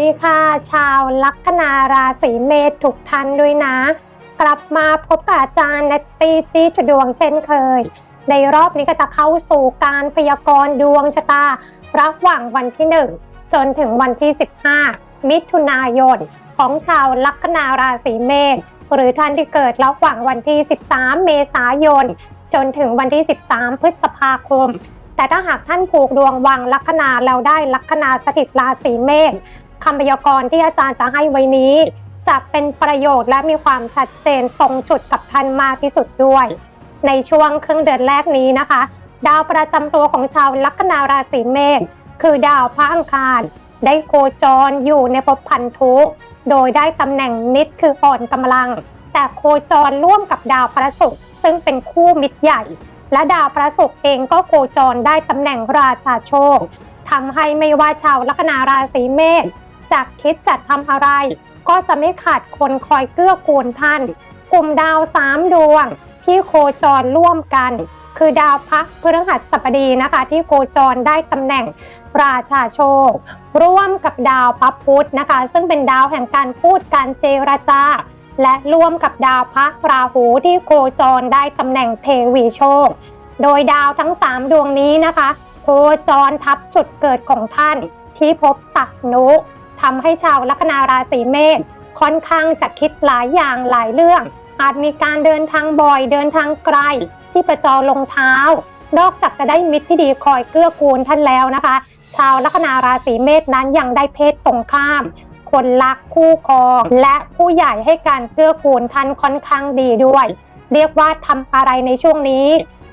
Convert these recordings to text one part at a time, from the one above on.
ดีค่ะ ชาวลัคนาราศีเมษทุกท่านด้วยนะ กลับมาพบกับอาจารย์นตตีจีจุดวงเช่นเคย ในรอบนี้ก็จะเข้าสู่การพยากรณ์ดวงชะตา ระหว่างวันที่ 1 จนถึงวันที่ 15 มิถุนายน ของชาวลัคนาราศีเมษหรือท่านที่เกิดระหว่างวันที่ 13 เมษายน จนถึงวันที่ 13 พฤษภาคมแต่ถ้าหากท่านผูกดวงวังลัคนาแล้วได้ลัคนาสถิตราศีเมษ คำพยากรณ์ที่อาจารย์จะให้ไว้นี้ จะเป็นประโยชน์และมีความชัดเจนตรงจุดกับท่านมากที่สุดด้วย ในช่วงครึ่งเดือนแรกนี้นะคะ ดาวประจำตัวของชาวลัคนาราศีเมษคือดาวพระอังคารได้โคจรอยู่ในภพพันธุโดยได้ตำแหน่งนิดคืออ่อนกำลัง แต่โคจรร่วมกับดาวพระศุกร์ซึ่งเป็นคู่มิตรใหญ่ และดาวพระศุกร์เองก็โคจรได้ตำแหน่งราชาโชคทำให้ไม่ว่าชาวลัคนาราศีเมษ จะคิดจะทำอะไร ก็จะไม่ขาดคนคอยเกื้อกูลท่าน กลุ่มดาวสามดวงที่โคจรร่วมกัน คือดาวพระพฤหัสบดีนะคะ ที่โคจรได้ตำแหน่งราชาโชค ร่วมกับดาวพระพุธนะคะ ซึ่งเป็นดาวแห่งการพูดการเจรจาและร่วมกับดาวพระราหูที่โคจรได้ตำแหน่งเทวีโชค โดยดาวทั้ง 3 ดวงนี้นะคะ โคจรทับจุดเกิดของท่านที่พบตักนุ ทำให้ชาวลัคนาราศีเมษค่อนข้างจะคิดหลายอย่างหลายเรื่อง อาจมีการเดินทางบ่อยเดินทางไกล ที่ประจรลงเท้า นอกจากจะได้มิตรที่ดีคอยเกื้อกูลท่านแล้วนะคะ ชาวลัคนาราศีเมษนั้นยังได้เพศตรงข้ามคนรักคู่ครองและผู้ใหญ่ให้การเกื้อกูลท่านค่อนข้างดีด้วย เรียกว่าทำอะไรในช่วงนี้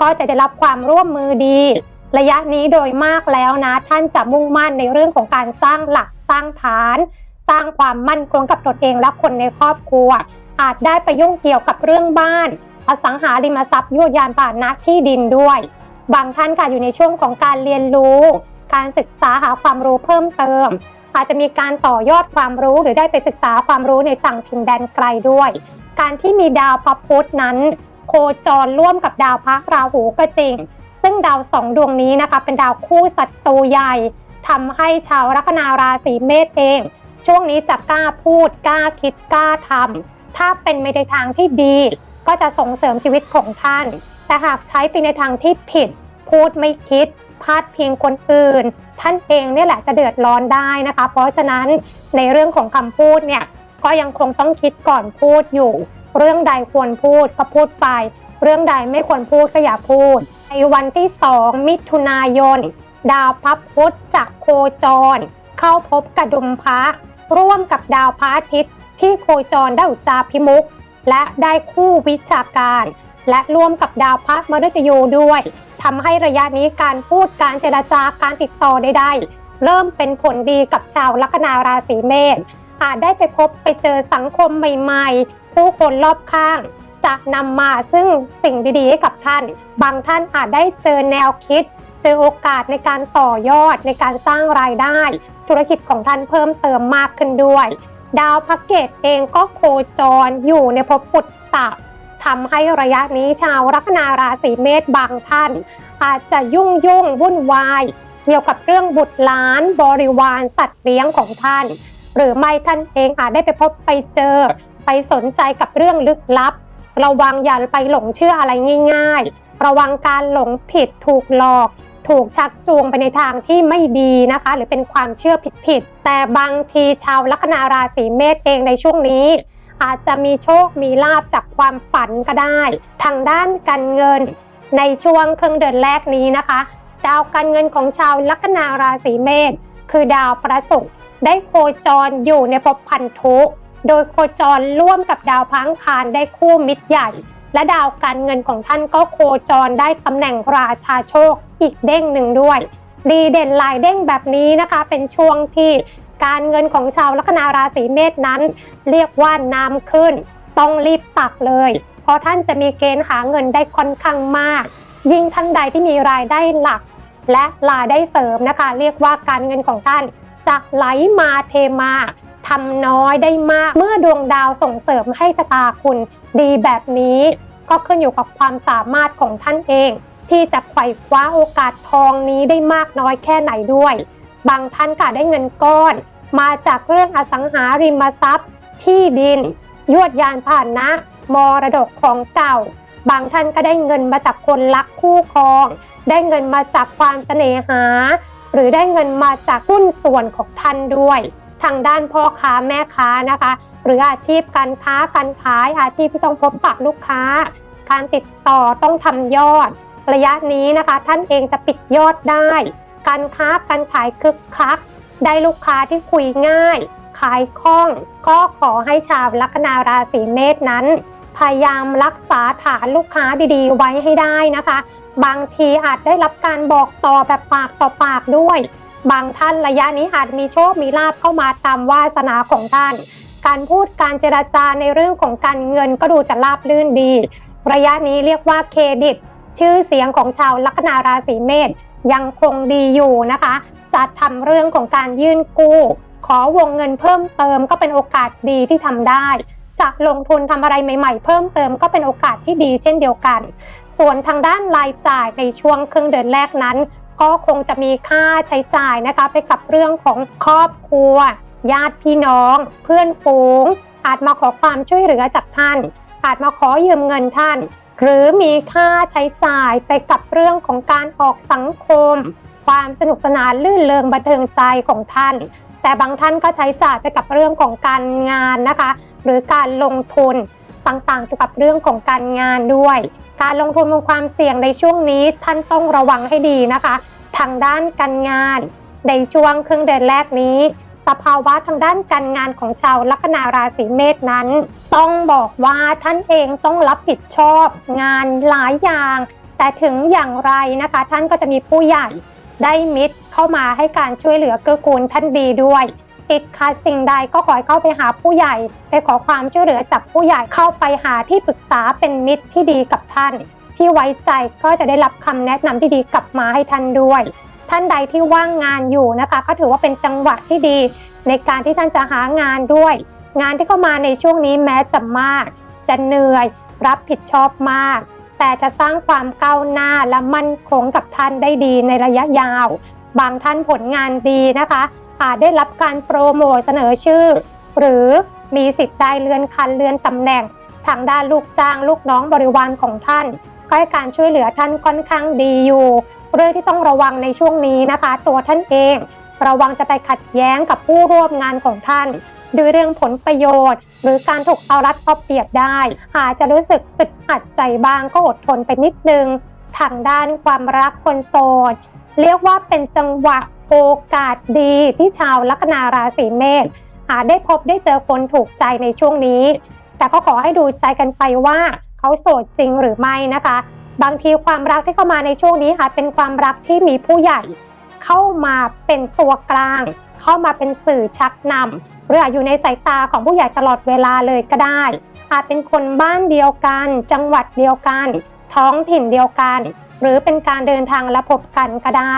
ก็จะได้รับความร่วมมือดี ระยะนี้โดยมากแล้วนะ ท่านจะมุ่งมั่นในเรื่องของการสร้างหลัก สร้างฐาน สร้างความมั่นคงกับตนเองและคนในครอบครัว อาจได้ไปยุ่งเกี่ยวกับเรื่องบ้าน อสังหาริมทรัพย์ยวดยานป่านะที่ดินด้วย บางท่านค่ะอยู่ในช่วงของการเรียนรู้ การศึกษาหาความรู้เพิ่มเติม อาจจะมีการต่อยอดความรู้หรือได้ไปศึกษาความรู้ในต่างถิ่นแดนไกลด้วย การที่มีดาวพระพุธนั้น โคจรร่วมกับดาวพระราหูก็จริงซึ่งดาวสองดวงนี้นะคะเป็นดาวคู่ศัตรูใหญ่ ทำให้ชาวลัคนาราศีเมษเอง ช่วงนี้จะกล้าพูดกล้าคิดกล้าทำถ้าเป็นไปในทางที่ดี ก็จะส่งเสริมชีวิตของท่าน แต่หากใช้ไปในทางที่ผิด พูดไม่คิดพาดพิงคนอื่น ท่านเองเนี่ยแหละจะเดือดร้อนได้นะคะ เพราะฉะนั้นในเรื่องของคำพูดเนี่ยก็ยังคงต้องคิดก่อนพูดอยู่ เรื่องใดควรพูดก็พูดไป เรื่องใดไม่ควรพูดก็อย่าพูด ในวันที่ 2 มิถุนายน ดาวพระพุธจะโคจร เข้าพบกระดุมพระร่วมกับดาวพระอาทิตย์ที่โคจรได้อุจาพิมุกและได้คู่วิชาการ และร่วมกับดาวพระมฤตยูด้วยทำให้ระยะนี้การพูดการเจรจาการติดต่อใดๆเริ่มเป็นผลดีกับชาวลัคนาราศีเมษอาจได้ไปพบไปเจอสังคมใหม่ๆ ผู้คนรอบข้าง จะนำมาซึ่งสิ่งดีๆให้กับท่าน บางท่านอาจได้เจอแนวคิด เจอโอกาสในการต่อยอดในการสร้างรายได้ ธุรกิจของท่านเพิ่มเติมมากขึ้นด้วย ดาวพักเกตเองก็โคจรอยู่ในภพปุตตะทำให้ระยะนี้ชาวลัคนาราศีเมษบางท่าน อาจจะยุ่งยุ่งวุ่นวายเกี่ยวกับเรื่องบุตรหลานบริวารสัตว์เลี้ยงของท่าน หรือไม่ท่านเองอาจได้ไปพบไปเจอ ไปสนใจกับเรื่องลึกลับ ระวังอย่าไปหลงเชื่ออะไรง่าย ๆ ระวังการหลงผิดถูกหลอก ถูกชักจูงไปในทางที่ไม่ดีนะคะ หรือเป็นความเชื่อผิดๆแต่บางทีชาวลัคนาราศีเมษเองในช่วงนี้ อาจจะมีโชคมีลาบจากความฝันก็ได้ ทางด้านการเงินในช่วงครึ่งเดือนแรกนี้นะคะดาวการเงินของชาวลัคนาราศีเมษคือดาวประศุกร์ได้โคจรอยู่ในภพพันธุโดยโคจรร่วมกับดาวพังคารได้คู่มิตรใหญ่ และดาวการเงินของท่านก็โคจรได้ตำแหน่งราชาโชค อีกเด้งหนึ่งด้วย ดีเด่นหลายเด้งแบบนี้นะคะ เป็นช่วงที่การเงินของชาวลัคนาราศีเมษนั้น เรียกว่าน้ำขึ้น ต้องรีบตักเลย เพราะท่านจะมีเกณฑ์หาเงินได้ค่อนข้างมาก ยิ่งท่านใดที่มีรายได้หลัก และรายได้เสริมนะคะ เรียกว่าการเงินของท่านจะไหลมาเทมาทำน้อยได้มาก เมื่อดวงดาวส่งเสริมให้ชะตาคุณดีแบบนี้ ก็ขึ้นอยู่กับความสามารถของท่านเอง ที่จะไขว่คว้าโอกาสทองนี้ได้มากน้อยแค่ไหนด้วย บางท่านก็ได้เงินก้อน มาจากเรื่องอสังหาริมทรัพย์ ที่ดิน ยวดยานผ่านนะ มรดกของเก่า บางท่านก็ได้เงินมาจากคนรักคู่ครอง ได้เงินมาจากความเสน่หา หรือได้เงินมาจากหุ้นส่วนของท่านด้วยทางด้านพ่อค้าแม่ค้านะคะ หรืออาชีพการค้าการขายอาชีพที่ต้องพบปะลูกค้า การติดต่อต้องทำยอด ระยะนี้นะคะ ท่านเองจะปิดยอดได้ การค้าการขายคึกคัก ได้ลูกค้าที่คุยง่าย ขายคล่อง ก็ขอให้ชาวลัคนาราศีเมษนั้น พยายามรักษาฐานลูกค้าดีๆ ไว้ให้ได้นะคะ บางทีอาจได้รับการบอกต่อแบบปากต่อปากด้วย บางท่านระยะนี้อาจมีโชคมีลาภเข้ามาตามวาสนาของท่านการพูดการเจรจาในเรื่องของการเงินก็ดูจะราบรื่นดี ระยะนี้เรียกว่าเครดิต ชื่อเสียงของชาวลัคนาราศีเมษยังคงดีอยู่นะคะ จะทำเรื่องของการยื่นกู้ ขอวงเงินเพิ่มเติมก็เป็นโอกาสดีที่ทำได้ จะลงทุนทำอะไรใหม่ๆ เพิ่มเติมก็เป็นโอกาสที่ดีเช่นเดียวกัน ส่วนทางด้านรายจ่ายในช่วงครึ่งเดือนแรกนั้น ก็คงจะมีค่าใช้จ่ายนะคะ ไปกับเรื่องของครอบครัว ญาติพี่น้อง เพื่อนฝูง อาจมาขอความช่วยเหลือจากท่าน อาจมาขอยืมเงินท่าน หรือมีค่าใช้จ่ายไปกับเรื่องของการออกสังคม ความสนุกสนานลื่นเริงบันเทิงใจของท่าน แต่บางท่านก็ใช้จ่ายไปกับเรื่องของการงานนะคะ หรือการลงทุนต่างๆเกี่ยวกับเรื่องของการงานด้วย การลงทุนบนความเสี่ยงในช่วงนี้ท่านต้องระวังให้ดีนะคะ ทางด้านการงานในช่วงครึ่งเดือนแรกนี้ สภาวะทางด้านการงานของชาวลัคนาราศีเมษนั้น ต้องบอกว่าท่านเองต้องรับผิดชอบงานหลายอย่าง แต่ถึงอย่างไรนะคะ ท่านก็จะมีผู้ใหญ่ได้มิตรเข้ามาให้การช่วยเหลือเกื้อกูลท่านดีด้วยติดขัดสิ่งใดก็ขอให้เข้าไปหาผู้ใหญ่ ไปขอความช่วยเหลือจากผู้ใหญ่เข้าไปหาที่ปรึกษาเป็นมิตรที่ดีกับท่าน ที่ไว้ใจก็จะได้รับคำแนะนำที่ดีกลับมาให้ท่านด้วย ท่านใดที่ว่างงานอยู่นะคะ ก็ถือว่าเป็นจังหวะที่ดี ในการที่ท่านจะหางานด้วย งานที่เข้ามาในช่วงนี้แม้จะมาก จะเหนื่อย รับผิดชอบมาก แต่จะสร้างความก้าวหน้าและมั่นคงกับท่านได้ดีในระยะยาว บางท่านผลงานดีนะคะอาจได้รับการโปรโมทเสนอชื่อ หรือมีสิทธิ์ได้เลื่อนขั้นเลื่อนตำแหน่ง ทางด้านลูกจ้างลูกน้องบริวารของท่านก็ให้การช่วยเหลือท่านค่อนข้างดีอยู่ เรื่องที่ต้องระวังในช่วงนี้นะคะ ตัวท่านเอง ระวังจะไปขัดแย้งกับผู้ร่วมงานของท่านด้วยเรื่องผลประโยชน์ หรือการถูกเอารัดเอาเปรียบได้ อาจจะรู้สึกอึดอัดใจบ้างก็อดทนไปนิดนึงทางด้านความรักคนโสดเรียกว่าเป็นจังหวะโอกาสดีที่ชาวลัคนาราศีเมษอาจได้พบได้เจอคนถูกใจในช่วงนี้ แต่ก็ขอให้ดูใจกันไปว่าเขาโสดจริงหรือไม่นะคะ บางทีความรักที่เข้ามาในช่วงนี้อาจเป็นความรักที่มีผู้ใหญ่ เข้ามาเป็นตัวกลาง เข้ามาเป็นสื่อชักนำหรืออาจอยู่ในสายตาของผู้ใหญ่ตลอดเวลาเลยก็ได้ อาจเป็นคนบ้านเดียวกัน จังหวัดเดียวกัน ท้องถิ่นเดียวกัน หรือเป็นการเดินทางและพบกันก็ได้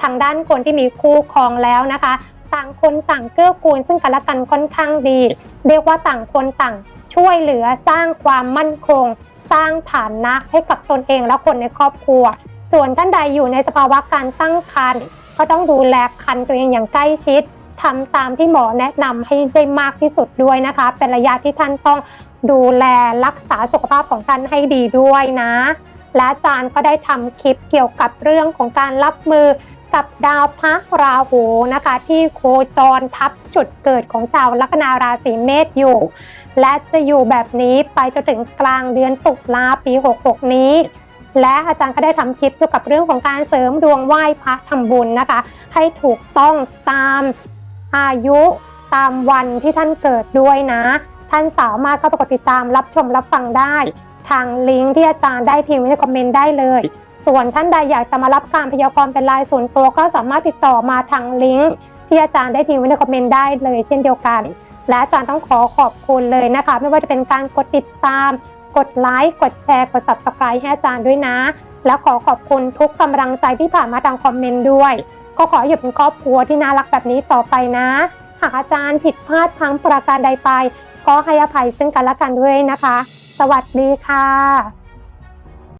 ทางด้านคนที่มีคู่ครองแล้วนะคะ ต่างคนต่างเกื้อกูลซึ่งกันและกันค่อนข้างดี เรียกว่าต่างคนต่างช่วยเหลือสร้างความมั่นคง สร้างฐานนะให้กับตนเองและคนในครอบครัว ส่วนท่านใดอยู่ในสภาวะการตั้งครรภ์ก็ต้องดูแลครรภ์ตัวเองอย่างใกล้ชิดทำตามที่หมอแนะนำให้ได้มากที่สุดด้วยนะคะ เป็นระยะที่ท่านต้องดูแลรักษาสุขภาพของท่านให้ดีด้วยนะ และอาจารย์ก็ได้ทำคลิปเกี่ยวกับเรื่องของการรับมือกับดาวพระราหูนะคะ ที่โคจรทับจุดเกิดของชาวลัคนาราศีเมษอยู่ และจะอยู่แบบนี้ไปจนถึงกลางเดือนตุลาปี 66 นี้ และอาจารย์ก็ได้ทำคลิปเกี่ยวกับเรื่องของการเสริมดวงไหว้พระทำบุญนะคะ ให้ถูกต้องตามอายุตามวันที่ท่านเกิดด้วยนะ ท่านสามารถเข้าไปกดติดตามรับชมรับฟังได้ ทางลิงก์ที่อาจารย์ได้ทิ้งไว้ในคอมเมนต์ได้เลยส่วนท่านใดอยากจะมารับการพยากรณ์เป็นรายส่วนตัวก็สามารถติดต่อมาทางลิงก์ที่อาจารย์ได้ทิ้งไว้ในคอมเมนต์ได้เลยเช่นเดียวกัน และอาจารย์ต้องขอขอบคุณเลยนะคะ ไม่ว่าจะเป็นการกดติดตาม กดไลค์ กดแชร์ กด subscribe ให้อาจารย์ด้วยนะ และขอขอบคุณทุกกำลังใจที่ผ่านมาทางคอมเมนต์ด้วย ก็ขออยู่เป็นครอบครัวที่น่ารักแบบนี้ต่อไปนะ หากอาจารย์ผิดพลาดทั้งประการใดไป ก็ให้อภัยซึ่งกันและกันด้วยนะคะ สวัสดีค่ะ